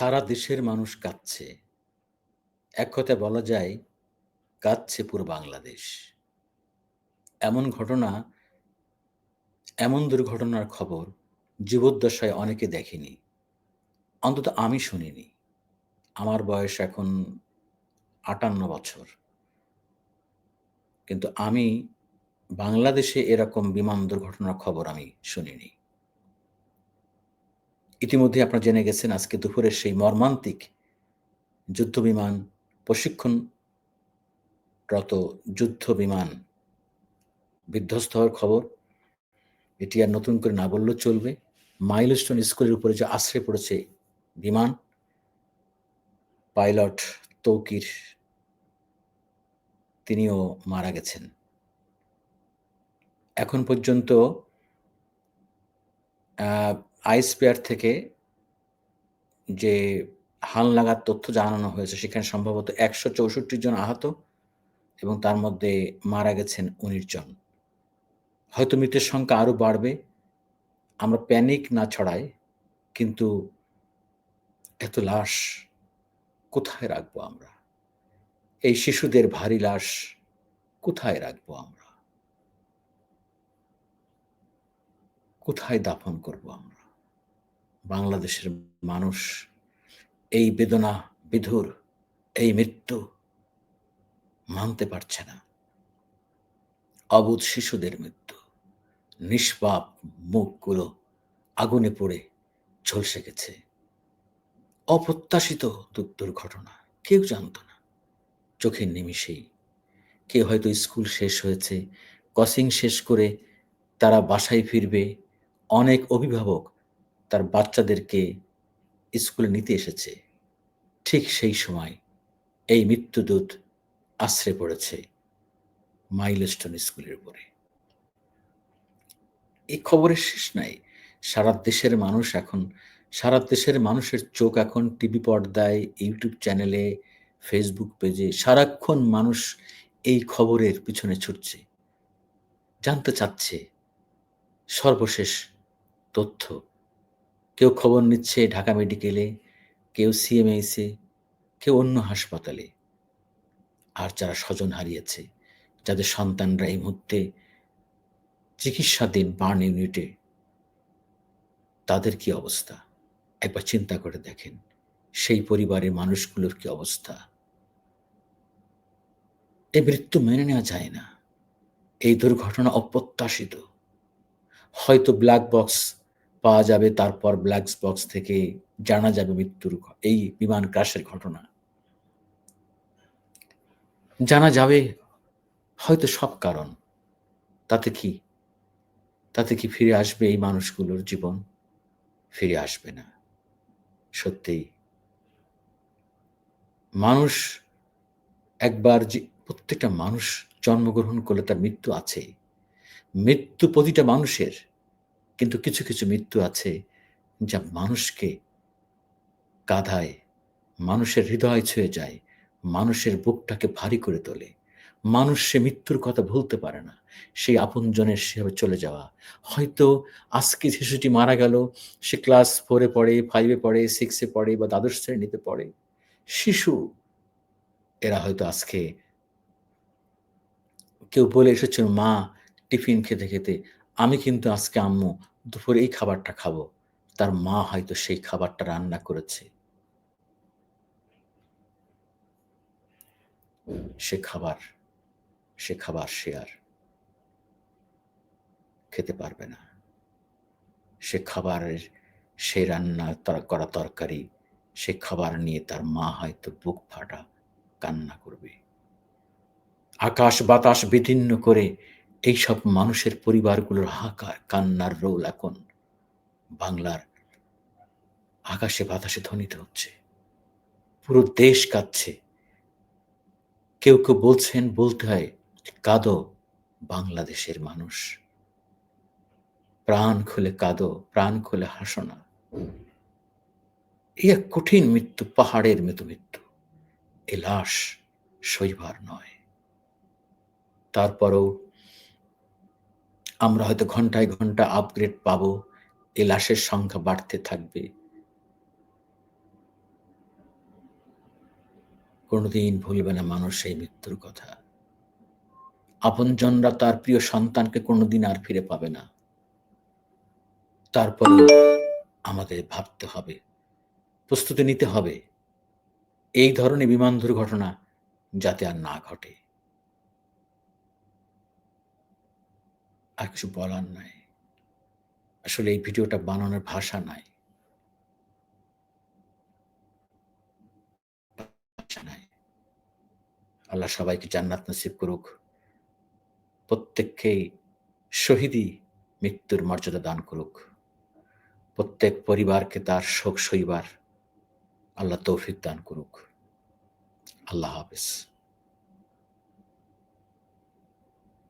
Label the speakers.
Speaker 1: সারা দেশের মানুষ কাঁদছে। এক কথায় বলা যায়, কাঁদছে পুরো বাংলাদেশ। এমন ঘটনা, এমন দুর্ঘটনার খবর জীবদ্দশায় অনেকে দেখেনি। অন্তত আমি শুনিনি। আমার বয়স এখন ৫৮ বছর। কিন্তু আমি বাংলাদেশে এরকম বিমান দুর্ঘটনার খবর আমি শুনিনি। ইতিমধ্যে আপনারা জেনে গেছেন, আজকে দুপুরের সেই মর্মান্তিক যুদ্ধবিমান প্রশিক্ষণরত যুদ্ধ বিমান বিধ্বস্ত হওয়ার খবর। এটি আর নতুন করে না বললেও চলবে। মাইলস্টোন স্কুলের উপরে যে আছড়ে পড়েছে বিমান, পাইলট তৌকির তিনিও মারা গেছেন। এখন পর্যন্ত আ আইস্পেয়ার থেকে যে হালনাগাদ তথ্য জানানো হয়েছে, সেখানে সম্ভবত ১৬৪ জন আহত এবং তার মধ্যে মারা গেছেন ১৯ জন। হয়তো মৃতের সংখ্যা আরও বাড়বে। আমরা প্যানিক না ছড়াই, কিন্তু এত লাশ কোথায় রাখব আমরা? এই শিশুদের ভারী লাশ কোথায় রাখব আমরা? কোথায় দাফন করব আমরা? বাংলাদেশের মানুষ এই বেদনা বিধুর এই মৃত্যু মানতে পারছে না। অবুধ শিশুদের মৃত্যু। নিষ্পাপ মুখগুলো আগুনে পড়ে ঝলসে গেছে। অপ্রত্যাশিত দুর্ঘটনা। কেউ জানত না। চোখের নিমিষেই। কেউ হয়তো স্কুল শেষ হয়েছে, কোচিং শেষ করে তারা বাসায় ফিরবে। অনেক অভিভাবক তার বাচ্চাদেরকে স্কুলে নিতে এসেছে। ঠিক সেই সময় এই মৃত্যুদূত আছড়ে পড়েছে মাইলস্টোন স্কুলের উপরে। এই খবরের শেষ নাই। সারা দেশের মানুষ এখন সারা দেশের মানুষের চোখ এখন টিভি পর্দায়, ইউটিউব চ্যানেলে, ফেসবুক পেজে সারাক্ষণ মানুষ এই খবরের পিছনে ছুটছে। জানতে চাচ্ছে সর্বশেষ তথ্য। কেউ খবর নিচ্ছে ঢাকা মেডিকেলে, কেউ সিএমএইচে, কেউ অন্য হাসপাতালে। আর যারা স্বজন হারিয়েছে, যাদের সন্তানরা এই মুহূর্তে চিকিৎসাধীন বার্ন ইউনিটে তাদের কি অবস্থা? একবার চিন্তা করে দেখেন। সেই পরিবারের মানুষগুলোর কি অবস্থা? এই মৃত্যু মেনে নেওয়া যায় না। এই দুর্ঘটনা অপ্রত্যাশিত। হয়তো ব্লাক বক্স পাওয়া যাবে, তারপর ব্লাক বক্স থেকে জানা যাবে মৃত্যুর এই বিমান ক্রাশের ঘটনা। জানা যাবে হয়তো সব কারণ। তাতে কি? তাতে কি ফিরে আসবে এই মানুষগুলোর জীবন? ফিরে আসবে না। সত্যিই। মানুষ একবার যে, প্রত্যেকটা মানুষ জন্মগ্রহণ করলে তার মৃত্যু আছেই। মৃত্যু প্রতিটা মানুষের। কিন্তু কিছু, কিছু মৃত্যু আছে যা মানুষকে কাঁদায়, মানুষের হৃদয় ছুঁয়ে যায়, মানুষের বুকটাকে ভারী করে তোলে। মানুষ সে মৃত্যুর কথা ভুলতে পারে না। সেই আপনজনের সেভাবে চলে যাওয়া। হয়তো আজকে শিশুটি মারা গেল, সে ক্লাস ফোরে পড়ে, ফাইভে পড়ে, সিক্সে পড়ে বা দ্বাদশ শ্রেণীতে পড়ে। শিশু এরা হয়তো আজকে কেউ বলে এসেছিল, "মা টিফিন খেতে, খেতে আমি কিন্তু আজকে আম্মু দুপুরে এই খাবারটা খাব।" তার মা হয়তো সেই খাবারটা রান্না করেছে। সে খাবার, সে খাবার সে আর খেতে পারবে না। সে খাবারের সে রান্না করা তরকারি, সে খাবার নিয়ে তার মা হয়তো বুক ফাটা কান্না করবে। আকাশ বাতাস বিদীর্ণ করে এইসব মানুষের পরিবারগুলোর হাহাকার কান্নার রোল এখন বাংলার আকাশে বাতাসে ধ্বনিত হচ্ছে। পুরো দেশ কাঁদছে। কেউ, কেউ বলছেন বলতে হয় কাঁদো বাংলাদেশের মানুষ। প্রাণ খুলে কাঁদো, প্রাণ খুলে হাসো না। এক কঠিন মৃত্যু, পাহাড়ের মতো মৃত্যু। এ লাশ সইবার নয়। তারপরেও আমরা হয়তো ঘন্টায়, ঘণ্টা আপগ্রেড পাবো। এ লাশের সংখ্যা বাড়তে থাকবে। কোনোদিন ভুলবে না মানুষ এই মৃত্যুর কথা আপনজনরা তার প্রিয় সন্তানকে কোনোদিন আর ফিরে পাবে না তারপরে আমাদের ভাবতে হবে প্রস্তুতি নিতে হবে এই ধরনের বিমান দুর্ঘটনা যাতে আর না ঘটে আর কিছু বলার নাই। আসলে এই ভিডিওটা বানানোর ভাষা নাই। আল্লাহ সবাইকে জান্নাত নসিব করুক। প্রত্যেককেই শহীদি মৃত্যুর মর্যাদা দান করুক। প্রত্যেক পরিবারকে তার শোক সইবার আল্লাহ তৌফিক দান করুক। আল্লাহ হাফিজ।